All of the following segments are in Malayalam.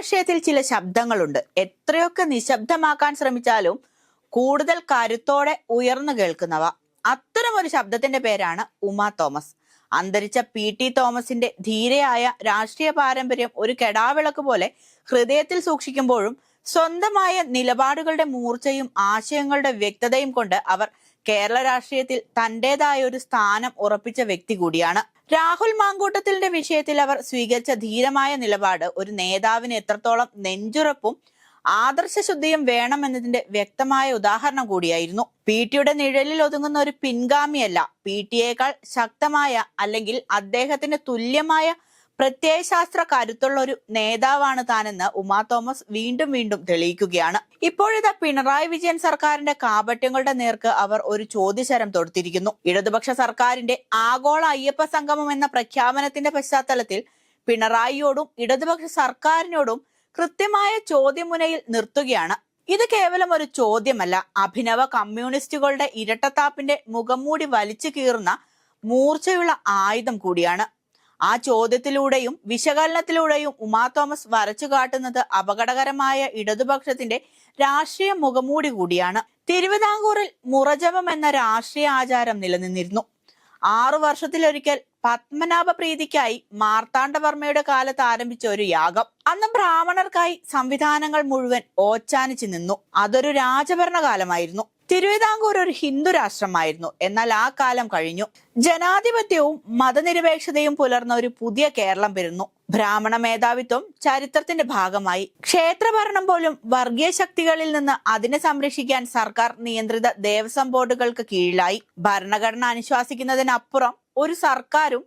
രാഷ്ട്രീയത്തിൽ ചില ശബ്ദങ്ങളുണ്ട്. എത്രയൊക്കെ നിശബ്ദമാക്കാൻ ശ്രമിച്ചാലും കൂടുതൽ കരുത്തോടെ ഉയർന്നു കേൾക്കുന്നവ. അത്തരം ഒരു ശബ്ദത്തിന്റെ പേരാണ് ഉമ തോമസ്. അന്തരിച്ച പി ടി തോമസിന്റെ ധീരയായ രാഷ്ട്രീയ പാരമ്പര്യം ഒരു കെടാവിളക്ക് പോലെ ഹൃദയത്തിൽ സൂക്ഷിക്കുമ്പോഴും സ്വന്തമായ നിലപാടുകളുടെ മൂർച്ചയും ആശയങ്ങളുടെ വ്യക്തതയും കൊണ്ട് അവർ കേരള രാഷ്ട്രീയത്തിൽ തന്റേതായ ഒരു സ്ഥാനം ഉറപ്പിച്ച വ്യക്തി കൂടിയാണ്. രാഹുൽ മാങ്കൂട്ടത്തിന്റെ വിഷയത്തിൽ അവർ സ്വീകരിച്ച ധീരമായ നിലപാട് ഒരു നേതാവിന് എത്രത്തോളം നെഞ്ചുറപ്പും ആദർശശുദ്ധിയും വേണമെന്നതിന്റെ വ്യക്തമായ ഉദാഹരണം കൂടിയായിരുന്നു. പി ടിയുടെ നിഴലിൽ ഒതുങ്ങുന്ന ഒരു പിൻഗാമിയല്ല പി ടിയേക്കാൾ ശക്തമായ അല്ലെങ്കിൽ അദ്ദേഹത്തിന് തുല്യമായ പ്രത്യയശാസ്ത്ര കരുത്തുള്ള ഒരു നേതാവാണ് താനെന്ന് ഉമാ തോമസ് വീണ്ടും വീണ്ടും തെളിയിക്കുകയാണ്. ഇപ്പോഴത്തെ പിണറായി വിജയൻ സർക്കാരിന്റെ കാപട്യങ്ങളുടെ നേർക്ക് അവർ ഒരു ചോദ്യശരം തൊടുത്തിരിക്കുന്നു. ഇടതുപക്ഷ സർക്കാരിന്റെ ആഗോള അയ്യപ്പ സംഗമം എന്ന പ്രഖ്യാപനത്തിന്റെ പശ്ചാത്തലത്തിൽ പിണറായിയോടും ഇടതുപക്ഷ സർക്കാരിനോടും കൃത്യമായ ചോദ്യമുനയിൽ നിർത്തുകയാണ്. ഇത് കേവലം ഒരു ചോദ്യമല്ല. അഭിനവ കമ്മ്യൂണിസ്റ്റുകളുടെ ഇരട്ടത്താപ്പിന്റെ മുഖംമൂടി വലിച്ചു കീറുന്ന മൂർച്ചയുള്ള ആയുധം കൂടിയാണ്. ആ ചോദ്യത്തിലൂടെയും വിശകലനത്തിലൂടെയും ഉമാ തോമസ് വരച്ചു കാട്ടുന്നത് അപകടകരമായ ഇടതുപക്ഷത്തിന്റെ രാഷ്ട്രീയ മുഖമൂടി കൂടിയാണ്. തിരുവിതാംകൂറിൽ മുറജപം എന്ന രാഷ്ട്രീയ ആചാരം നിലനിന്നിരുന്നു. ആറു വർഷത്തിലൊരിക്കൽ പത്മനാഭ പ്രീതിക്കായി മാർത്താണ്ഡവർമ്മയുടെ കാലത്ത് ആരംഭിച്ച ഒരു യാഗം. അന്ന് ബ്രാഹ്മണർക്കായി സംവിധാനങ്ങൾ മുഴുവൻ ഓച്ചാനിച്ചു നിന്നു. അതൊരു രാജഭരണകാലമായിരുന്നു. തിരുവിതാംകൂർ ഒരു ഹിന്ദു രാഷ്ട്രമായിരുന്നു. എന്നാൽ ആ കാലം കഴിഞ്ഞു. ജനാധിപത്യവും മതനിരപേക്ഷതയും പുലർന്ന ഒരു പുതിയ കേരളം വരുന്നു ബ്രാഹ്മണ മേധാവിത്വം ചരിത്രത്തിന്റെ ഭാഗമായി. ക്ഷേത്രഭരണം പോലും വർഗീയ ശക്തികളിൽ നിന്ന് അതിനെ സംരക്ഷിക്കാൻ സർക്കാർ നിയന്ത്രിത ദേവസ്വം ബോർഡുകൾക്ക് കീഴിലായി. ഭരണഘടന അനുശാസിക്കുന്നതിനപ്പുറം ഒരു സർക്കാരും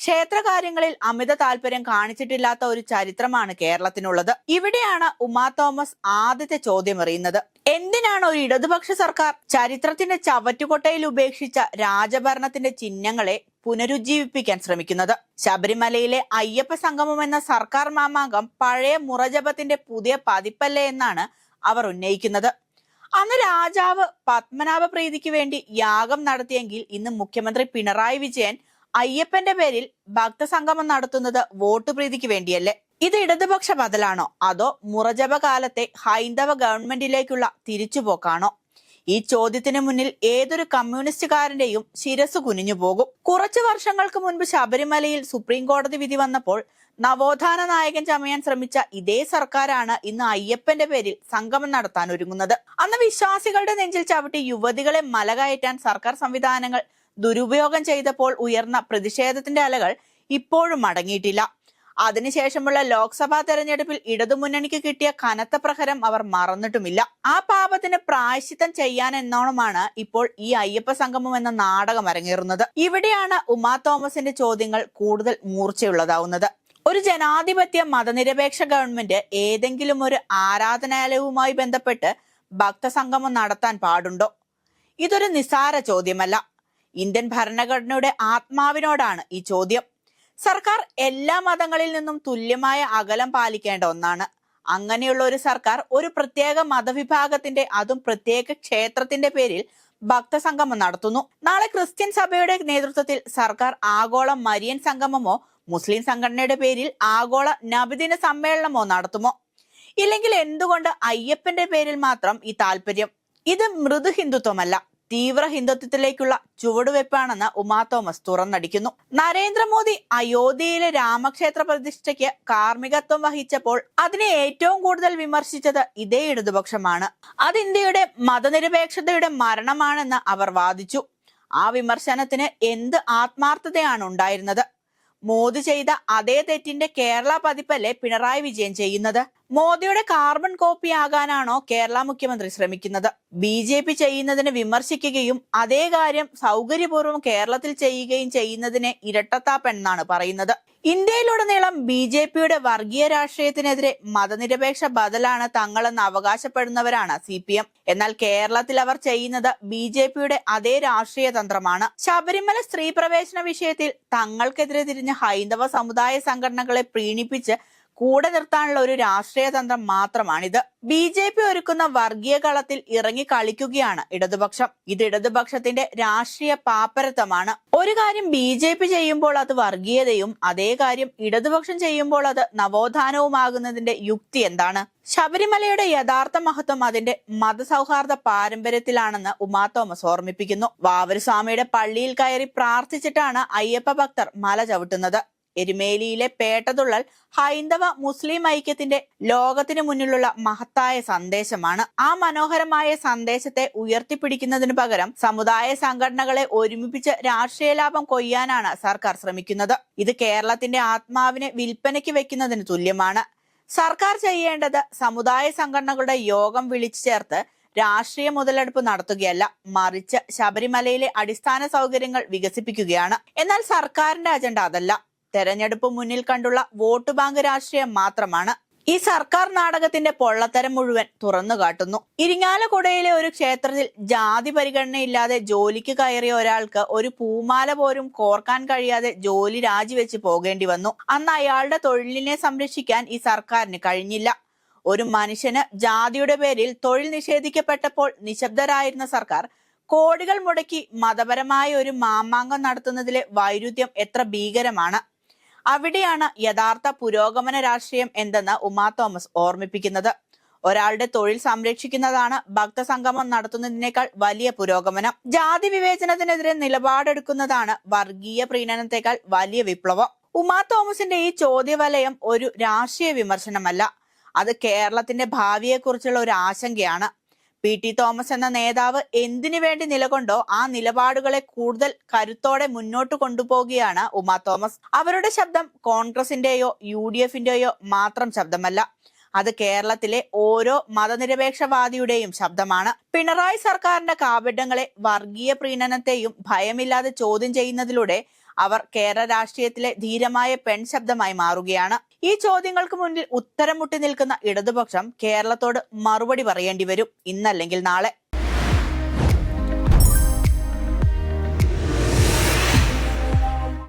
ക്ഷേത്രകാര്യങ്ങളിൽ അമിത താല്പര്യം കാണിച്ചിട്ടില്ലാത്ത ഒരു ചരിത്രമാണ് കേരളത്തിനുള്ളത്. ഇവിടെയാണ് ഉമാ തോമസ് ആദ്യത്തെ ചോദ്യം എറിയുന്നത്. എന്തിനാണ് ഒരു ഇടതുപക്ഷ സർക്കാർ ചരിത്രത്തിന്റെ ചവറ്റുകൊട്ടയിൽ ഉപേക്ഷിച്ച രാജഭരണത്തിന്റെ ചിഹ്നങ്ങളെ പുനരുജ്ജീവിപ്പിക്കാൻ ശ്രമിക്കുന്നത്? ശബരിമലയിലെ അയ്യപ്പ സംഗമം എന്ന സർക്കാർ മാമാങ്കം പഴയ മുറജപത്തിന്റെ പുതിയ പതിപ്പല്ലേ എന്നാണ് അവർ ഉന്നയിക്കുന്നത്. അന്ന് രാജാവ് പത്മനാഭ പ്രീതിക്ക് വേണ്ടി യാഗം നടത്തിയെങ്കിൽ ഇന്ന് മുഖ്യമന്ത്രി പിണറായി വിജയൻ അയ്യപ്പന്റെ പേരിൽ ഭക്തസംഗമം നടത്തുന്നത് വോട്ട് പ്രീതിക്ക് വേണ്ടിയല്ലേ? ഇത് ഇടതുപക്ഷ ബദലാണോ അതോ മുറജപ കാലത്തെ ഹൈന്ദവ ഗവൺമെന്റിലേക്കുള്ള തിരിച്ചുപോക്കാണോ? ഈ ചോദ്യത്തിന് മുന്നിൽ ഏതൊരു കമ്മ്യൂണിസ്റ്റുകാരന്റെയും ശിരസ് കുനിഞ്ഞു പോകും. കുറച്ചു വർഷങ്ങൾക്ക് മുൻപ് ശബരിമലയിൽ സുപ്രീം കോടതി വിധി വന്നപ്പോൾ നവോത്ഥാന നായകൻ ചമയാൻ ശ്രമിച്ച ഇതേ സർക്കാരാണ് ഇന്ന് അയ്യപ്പന്റെ പേരിൽ സംഗമം നടത്താൻ ഒരുങ്ങുന്നത്. അന്ന് വിശ്വാസികളുടെ നെഞ്ചിൽ ചവിട്ടി യുവതികളെ മലകയറ്റാൻ സർക്കാർ സംവിധാനങ്ങൾ ദുരുപയോഗം ചെയ്തപ്പോൾ ഉയർന്ന പ്രതിഷേധത്തിന്റെ അലകൾ ഇപ്പോഴും മടങ്ങിയിട്ടില്ല. അതിനുശേഷമുള്ള ലോക്സഭാ തെരഞ്ഞെടുപ്പിൽ ഇടതുമുന്നണിക്ക് കിട്ടിയ കനത്ത പ്രഹരം അവർ മറന്നിട്ടുമില്ല. ആ പാപത്തിന് പ്രായശ്ചിത്തം ചെയ്യാൻ എന്നോണമാണ് ഇപ്പോൾ ഈ അയ്യപ്പ സംഗമം എന്ന നാടകം അരങ്ങേറുന്നത്. ഇവിടെയാണ് ഉമാ തോമസിന്റെ ചോദ്യങ്ങൾ കൂടുതൽ മൂർച്ചയുള്ളതാവുന്നത്. ഒരു ജനാധിപത്യ മതനിരപേക്ഷ ഗവൺമെന്റ് ഏതെങ്കിലും ഒരു ആരാധനാലയവുമായി ബന്ധപ്പെട്ട് ഭക്തസംഗമം നടത്താൻ പാടുണ്ടോ? ഇതൊരു നിസാര ചോദ്യമല്ല. ഇന്ത്യൻ ഭരണഘടനയുടെ ആത്മാവിനോടാണ് ഈ ചോദ്യം. സർക്കാർ എല്ലാ മതങ്ങളിൽ നിന്നും തുല്യമായ അകലം പാലിക്കേണ്ട ഒന്നാണ്. അങ്ങനെയുള്ള ഒരു സർക്കാർ ഒരു പ്രത്യേക മതവിഭാഗത്തിന്റെ അതും പ്രത്യേക ക്ഷേത്രത്തിന്റെ പേരിൽ ഭക്തസംഗമം നടത്തുന്നു. നാളെ ക്രിസ്ത്യൻ സഭയുടെ നേതൃത്വത്തിൽ സർക്കാർ ആഗോള മരിയൻ സംഗമമോ മുസ്ലിം സംഘടനയുടെ പേരിൽ ആഗോള നബിദിന സമ്മേളനമോ നടത്തുമോ? ഇല്ലെങ്കിൽ എന്തുകൊണ്ട് അയ്യപ്പന്റെ പേരിൽ മാത്രം ഈ താല്പര്യം ഇത് മൃദു ഹിന്ദുത്വമല്ല തീവ്ര ഹിന്ദുത്വത്തിലേക്കുള്ള ചുവടുവെപ്പാണെന്ന് ഉമാ തോമസ് തുറന്നടിക്കുന്നു. നരേന്ദ്രമോദി അയോധ്യയിലെ രാമക്ഷേത്ര പ്രതിഷ്ഠയ്ക്ക് കാർമ്മികത്വം വഹിച്ചപ്പോൾ അതിനെ ഏറ്റവും കൂടുതൽ വിമർശിച്ചത് ഇതേ ഇടതുപക്ഷമാണ്. അത് ഇന്ത്യയുടെ മതനിരപേക്ഷതയുടെ മരണമാണെന്ന് അവർ വാദിച്ചു. ആ വിമർശനത്തിന് എന്ത് ആത്മാർത്ഥതയാണ് ഉണ്ടായിരുന്നത്? മോദി ചെയ്ത അതേ തെറ്റിന്റെ കേരള പതിപ്പല്ലേ പിണറായി വിജയൻ ചെയ്യുന്നത്? മോദിയുടെ കാർബൺ കോപ്പി ആകാനാണോ കേരള മുഖ്യമന്ത്രി ശ്രമിക്കുന്നത്? ബി ജെ പി ചെയ്യുന്നതിനെ വിമർശിക്കുകയും അതേ കാര്യം സൗകര്യപൂർവം കേരളത്തിൽ ചെയ്യുകയും ചെയ്യുന്നതിനെ ഇരട്ടത്താപ്പ് എന്നാണ് പറയുന്നത്. ഇന്ത്യയിലുടനീളം ബി ജെ പിയുടെ വർഗീയ രാഷ്ട്രീയത്തിനെതിരെ മതനിരപേക്ഷ ബദലാണ് തങ്ങളെന്ന് അവകാശപ്പെടുന്നവരാണ് സി പി എം. എന്നാൽ കേരളത്തിൽ അവർ ചെയ്യുന്നത് ബി ജെ പിയുടെ അതേ രാഷ്ട്രീയ തന്ത്രമാണ്. ശബരിമല സ്ത്രീ പ്രവേശന വിഷയത്തിൽ തങ്ങൾക്കെതിരെ തിരിഞ്ഞ ഹൈന്ദവ സമുദായ സംഘടനകളെ പ്രീണിപ്പിച്ച് കൂടെ നിർത്താനുള്ള ഒരു രാഷ്ട്രീയ തന്ത്രം മാത്രമാണിത്. ബി ജെ പി ഒരുക്കുന്ന വർഗീയ കളത്തിൽ ഇറങ്ങി കളിക്കുകയാണ് ഇടതുപക്ഷം. ഇത് ഇടതുപക്ഷത്തിന്റെ രാഷ്ട്രീയ പാപ്പരത്വമാണ്. ഒരു കാര്യം ബി ജെ പി ചെയ്യുമ്പോൾ അത് വർഗീയതയും അതേ കാര്യം ഇടതുപക്ഷം ചെയ്യുമ്പോൾ അത് നവോത്ഥാനവുമാകുന്നതിന്റെ യുക്തി എന്താണ്? ശബരിമലയുടെ യഥാർത്ഥ മഹത്വം അതിന്റെ മതസൗഹാർദ്ദ പാരമ്പര്യത്തിലാണെന്ന് ഉമാ തോമസ് ഓർമ്മിപ്പിക്കുന്നു. വാവരുസ്വാമിയുടെ പള്ളിയിൽ കയറി പ്രാർത്ഥിച്ചിട്ടാണ് അയ്യപ്പ ഭക്തർ മല ചവിട്ടുന്നത്. എരുമേലിയിലെ പേട്ടതുള്ളൽ ഹൈന്ദവ മുസ്ലിം ഐക്യത്തിന്റെ ലോകത്തിന് മുന്നിലുള്ള മഹത്തായ സന്ദേശമാണ്. ആ മനോഹരമായ സന്ദേശത്തെ ഉയർത്തിപ്പിടിക്കുന്നതിന് പകരം സമുദായ സംഘടനകളെ ഒരുമിപ്പിച്ച് രാഷ്ട്രീയ ലാഭം കൊയ്യാനാണ് സർക്കാർ ശ്രമിക്കുന്നത്. ഇത് കേരളത്തിന്റെ ആത്മാവിനെ വിൽപ്പനയ്ക്ക് വെക്കുന്നതിന് തുല്യമാണ്. സർക്കാർ ചെയ്യേണ്ടത് സമുദായ സംഘടനകളുടെ യോഗം വിളിച്ചു ചേർത്ത് രാഷ്ട്രീയ മുതലെടുപ്പ് നടത്തുകയല്ല മറിച്ച് ശബരിമലയിലെ അടിസ്ഥാന സൗകര്യങ്ങൾ വികസിപ്പിക്കുകയാണ്. എന്നാൽ സർക്കാരിന്റെ അജണ്ട അതല്ല. തെരഞ്ഞെടുപ്പ് മുന്നിൽ കണ്ടുള്ള വോട്ട് ബാങ്ക് രാഷ്ട്രീയം മാത്രമാണ്. ഈ സർക്കാർ നാടകത്തിന്റെ പൊള്ളത്തരം മുഴുവൻ തുറന്നു കാട്ടുന്നു. ഇരിങ്ങാലക്കുടയിലെ ഒരു ക്ഷേത്രത്തിൽ ജാതി പരിഗണനയില്ലാതെ ജോലിക്ക് കയറിയ ഒരാൾക്ക് ഒരു പൂമാല പോലും കോർക്കാൻ കഴിയാതെ ജോലി രാജിവെച്ച് പോകേണ്ടി വന്നു. അന്ന് അയാളുടെ തൊഴിലിനെ സംരക്ഷിക്കാൻ ഈ സർക്കാരിന് കഴിഞ്ഞില്ല. ഒരു മനുഷ്യന് ജാതിയുടെ പേരിൽ തൊഴിൽ നിഷേധിക്കപ്പെട്ടപ്പോൾ നിശബ്ദരായിരുന്ന സർക്കാർ കോടികൾ മുടക്കി മതപരമായ ഒരു മാമാങ്കം നടത്തുന്നതിലെ വൈരുദ്ധ്യം എത്ര ഭീകരമാണ്. അവിടെയാണ് യഥാർത്ഥ പുരോഗമന രാഷ്ട്രീയം എന്തെന്ന് ഉമാ തോമസ് ഓർമ്മിപ്പിക്കുന്നത്. ഒരാളുടെ തൊഴിൽ സംരക്ഷിക്കുന്നതാണ് ഭക്തസംഗമം നടത്തുന്നതിനേക്കാൾ വലിയ പുരോഗമനം. ജാതി വിവേചനത്തിനെതിരെ നിലപാടെടുക്കുന്നതാണ് വർഗീയ പ്രീണനത്തെക്കാൾ വലിയ വിപ്ലവം. ഉമാ തോമസിന്റെ ഈ ചോദ്യവലയം ഒരു രാഷ്ട്രീയ വിമർശനമല്ല. അത് കേരളത്തിന്റെ ഭാവിയെക്കുറിച്ചുള്ള ഒരു ആശങ്കയാണ്. പി. ടി. തോമസ് എന്ന നേതാവ് എന്തിനു വേണ്ടി നിലകൊണ്ടോ ആ നിലപാടുകളെ കൂടുതൽ കരുത്തോടെ മുന്നോട്ട് കൊണ്ടുപോകുകയാണ് ഉമാ തോമസ്. അവരുടെ ശബ്ദം കോൺഗ്രസിന്റെയോ യു ഡി എഫിന്റെയോ മാത്രം ശബ്ദമല്ല. അത് കേരളത്തിലെ ഓരോ മതനിരപേക്ഷവാദിയുടെയും ശബ്ദമാണ്. പിണറായി സർക്കാരിന്റെ കാപഡ്യങ്ങളെ വർഗീയ പ്രീണനത്തെയും ഭയമില്ലാതെ ചോദ്യം ചെയ്യുന്നതിലൂടെ അവർ കേരള രാഷ്ട്രീയത്തിലെ ധീരമായ പെൺ ശബ്ദമായി മാറുകയാണ്. ഈ ചോദ്യങ്ങൾക്ക് മുന്നിൽ ഉത്തരം മുട്ടി നിൽക്കുന്ന ഇടതുപക്ഷം കേരളത്തോട് മറുപടി പറയേണ്ടി വരും. ഇന്നല്ലെങ്കിൽ നാളെ